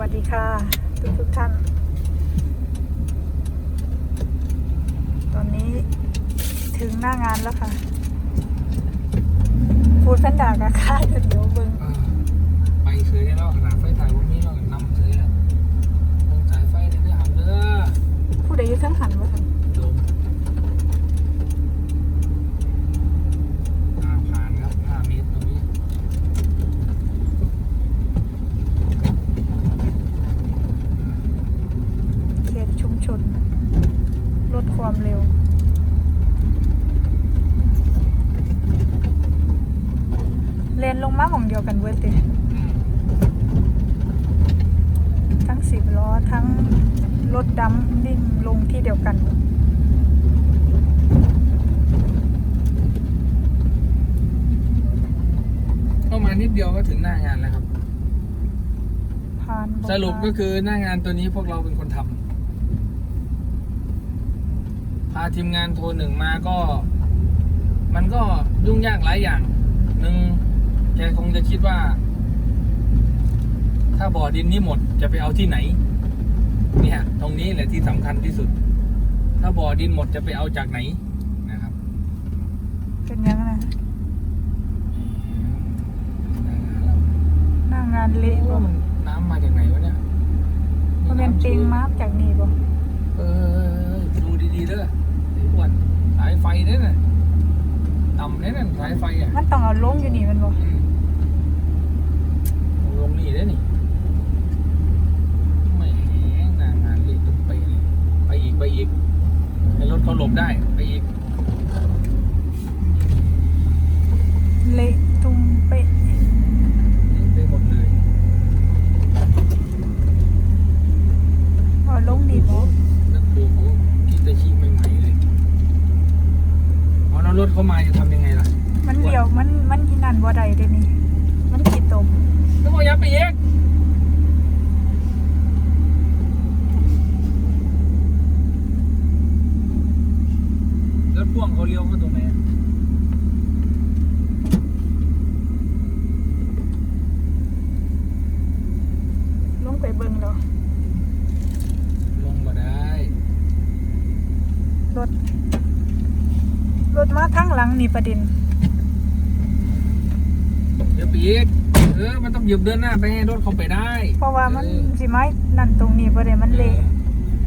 วัสดีค่ะ ทุกทุกๆท่าน ตอนนี้ถึงหน้างานแล้วค่ะฟูดแพนด้ากับค่ายเดี๋ยวเบิ้งอ่าไปซื้อได้แล้วขนาดไฟถ่ายพวกนี้เรานำซื้อแล้วต้องสายไฟได้ด้วยหันเด้อผู้ใดอยุ่ทั้งหันวะท่าน โดมทางผ่านครับ5เมตรตรงนี้ เขตชุมชน ลดความเร็ว เลนลงมาของเดียวกันเว้ยติอืมทั้งสิบล้อทั้งรถดำดิ่งลงที่เดียวกันเข้ามานิดเดียวก็ถึงหน้างานแล้วครับ ผ่านบอกสรุปก็ว่าคือหน้างานตัวนี้พวกเราเป็นคนทำพาทีมงานโทรหนึ่งมาก็ มันก็ยุ่งยากหลายอย่างหนึ่ง แกคงจะคิดว่า ถ้าบ่อดินนี้หมดจะไปเอาที่ไหน เนี่ย ตรงนี้แหละที่สำคัญที่สุด ถ้าบ่อดินหมดจะไปเอาจากไหนนะครับ เป็นยังไงหน้างานแล้วหน้างานเละว่าบ่มันน้ำมาจากไหนวะเนี่ยมันเป็นเตียงมาร์จากนี่บ่เออดูดีๆเด้อไอ้อ้วนสายไฟเนี่ยน่ะต่ำเนี่ยน่ะสายไฟอะ มันต้องเอาลงอยู่นี่แมันบ่อืมลง นี่ได้นี่ไม่แหงหน้างานเละตุ้มไปเลยไปอีกไปอีกให้รถเขาหลบได้ไปอีกเละตุงเป๊ะได้หมดเลยเอาลงดีบ่นั่นคือโอ้คิดแต่ชี้ใหม่ๆเลยพอแล้วรถเขามาจะทำยังไงล่ะมันเดียวมันมันกินนั่นบ่ได้เด้นี่มันกี่ตม ก็บอกอย่าไปเอกรถพ่วงเขาเลี้ยวเข้าตรงไหนอะลงไปเบิ่งแล้วลงมาได้ รถ รถมาทางหลังนี่ประเด็นเดี๋ยวไปเอกเออมันต้องหยุดเดินหน้าไปให้รถเขาไปได้เพราะว่ามันเออสิไม้นั่นตรงนี้บ่ได้มันเละ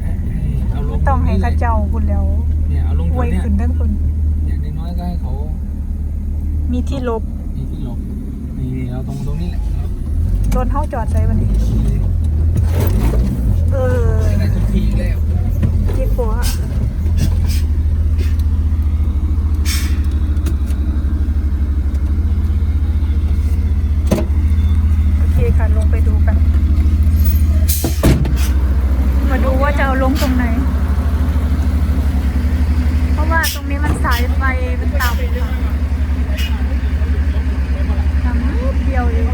เออเอาลงต้องให้ตรเขานี้ลยเจ้าพุ่นแล้วเนี่ยเอาลงอตรวงยเนี้ยขึ้นทั้งพุ่นอย่างน้อยๆก็ให้เขา มีที่หลบนี่ที่หลบนี่นี่เราตรงตรงนี้แหละรถเฮาจอดใส่บัดนี้เออได้ทุกทีแล้วดีกว่าโอเคค่ะ ลงไปดูกัน มาดูว่าจะเอาลงตรงไหน เพราะว่าตรงนี้มันสายไฟมันต่ำค่ะต่ำนิดเดียวเอง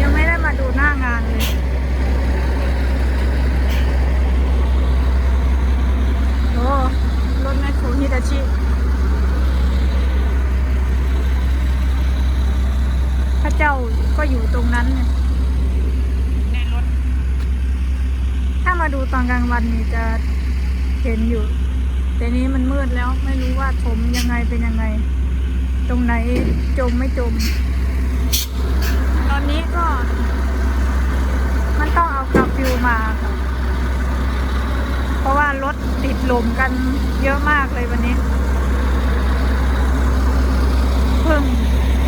ยังไม่ได้มาดูหน้างานเลย โอ้รถแมคโครฮิตาชิพระเจ้าก็อยู่ตรงนั้นเนี่ย ในรถ ถ้ามาดูต อนกลางวันนี่จะเห็นอยู่ แต่นี้มันมืดแล้วไม่รู้ว่าถมยังไงเป็นยังไง ตรงไหนจมไม่จม ตอนนี้ก็ มันต้องเอากาฟิวมาค่ะเพราะว่ารถติดลมกันเยอะมากเลยวันนี้เพิ่ง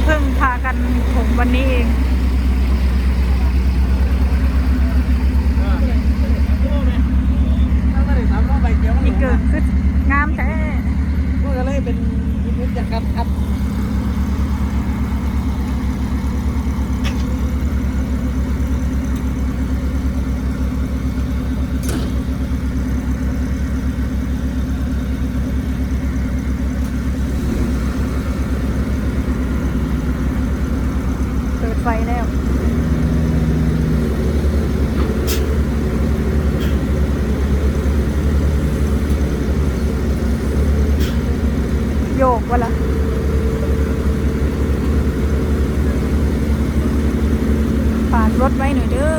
เพิ่งพากันผมวันนี้เอง มีเกิดขึ้นงามแท้ ก็เลยเป็นยิมุกจากการครับ เปิดไฟแล้ว โยกวะล่ะ รถไว้หน่อยเด้อ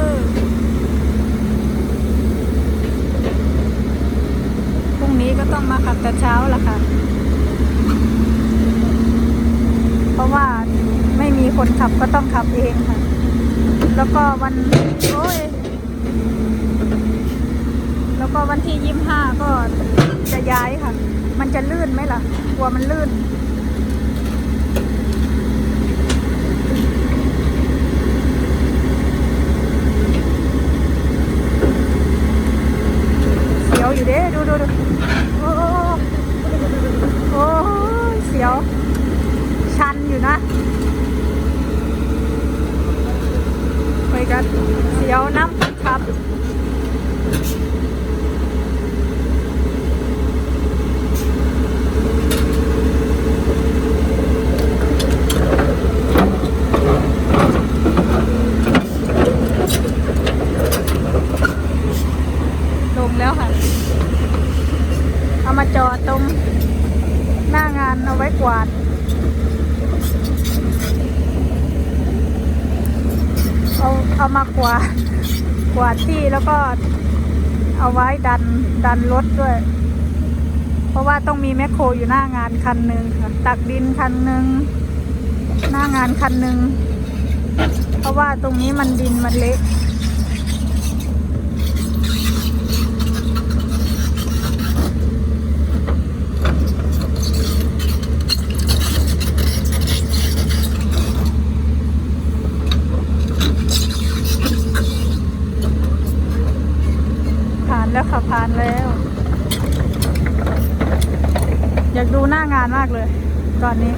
พรุ่งนี้ก็ต้องมาขับแต่เช้าล่ะค่ะ เพราะว่าไม่มีคนขับก็ต้องขับเองค่ะ แล้วก็วันโอ้ยแล้วก็วันที่ยี่สิบห้าก็จะย้ายค่ะ มันจะลื่นไหมล่ะ กลัวมันลื่น เสียวอยู่เด้ดูดูดู โอ้โอ้โอ้โอ้ยเสียว ชันอยู่นะไปกัน เสียวน้ำครับ ลงแล้วค่ะ เอามาจอดตรงหน้างานเอาไวาดเอาเอามากวาดกวาดที่แล้วก็เอาไว้ดันดันรถด้วย เพราะว่าต้องมีแมคโครอยู่หน้างานคันหนึ่งค่ะตักดินคันหนึ่งหน้างานคันหนึ่งเพราะว่าตรงนี้มันดินมันเละ ผ่านแล้วค่ะผ่านแล้ว อยากดูหน้างานมากเลย ตอนนี้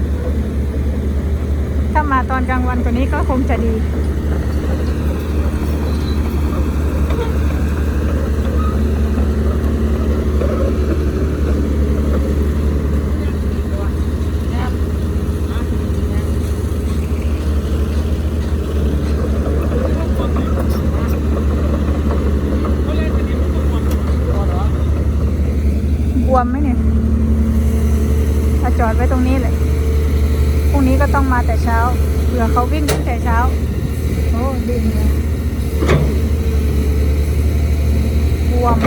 ถ้ามาตอนกลางวันกว่านี้ก็คงจะดี บวมไหมเนี่ยเอาจอด ไว้ตรงนี้เลยพรุ่งนี้ก็ต้องมาแต่เช้าเผื่อเขาวิ่งตั้งแต่เช้า โอ้ดินเลยบวม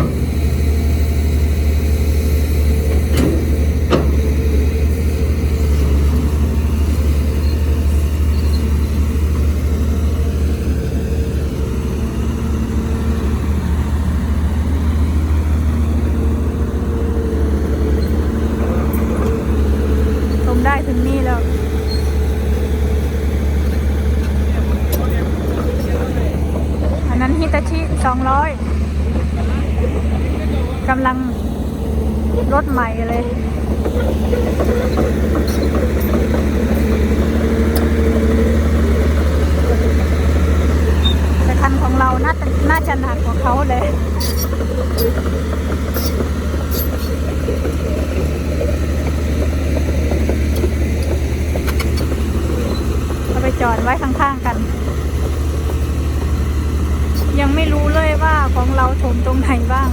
ชมได้ถึงนี่แล้ว อันนั้นฮิตาชิสองร้อยกำลังรถใหม่เลย แต่คันของเราน่าจะน่าจะหนักกว่าเขาเลย เอาไปจอดไว้ข้างๆกัน ยังไม่รู้เลยว่าของเราถมตรงไหนบ้าง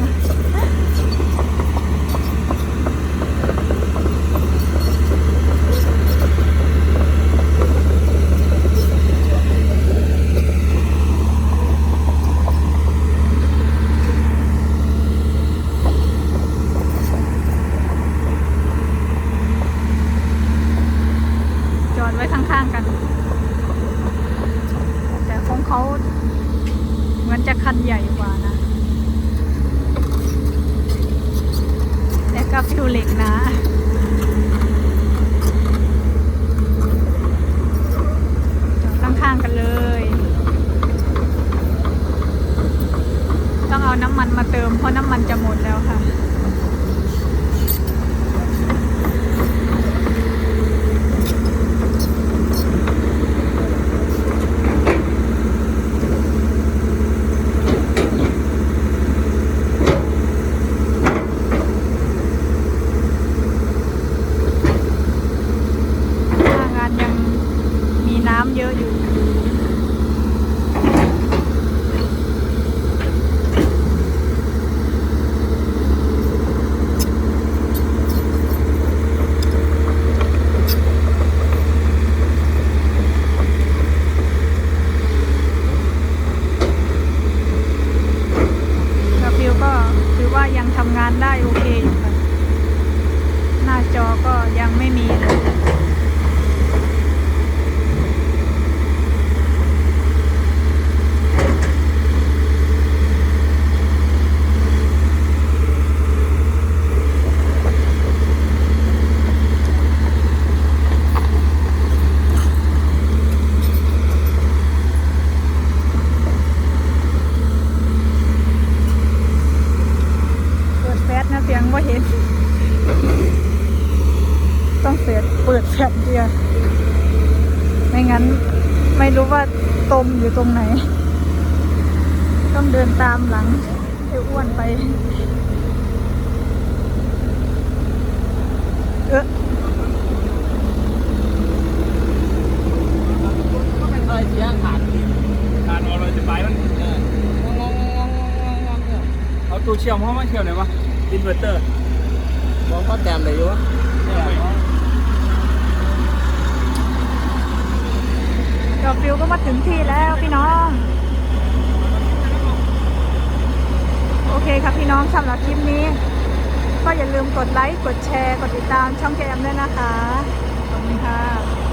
จอ ดไว้ข้างๆกัน แต่ของเขาเหมือนจะคันใหญ่กว่านะแต่กับฟิวเหล็กนะจอดข้างๆกันเลย ต้องเอาน้ำมันมาเติมเพราะน้ำมันจะหมดแล้วค่ะำงานได้โอเคอยู่ค่ะ หน้าจอก็ยังไม่มีเลย ตมอยู่ตรงไหน ต้องเดินตามหลังไอ้อ้วนไป เออเสียขาดขาดออกเลยจไปมันเอาตัวเชื่อมเข้ามาเชื่อมไหนวะอินเวอร์เตอร์มองข้อแตมไหนอยู่วะ ดอกฟิวก็มาถึงที่แล้วพี่น้อง โอเคครับพี่น้องสำหรับคลิปนี้ ก็อย่าลืมกดไลค์ กดแชร์ กดติดตามช่องแกมด้วยนะคะ ขอบคุณค่ะ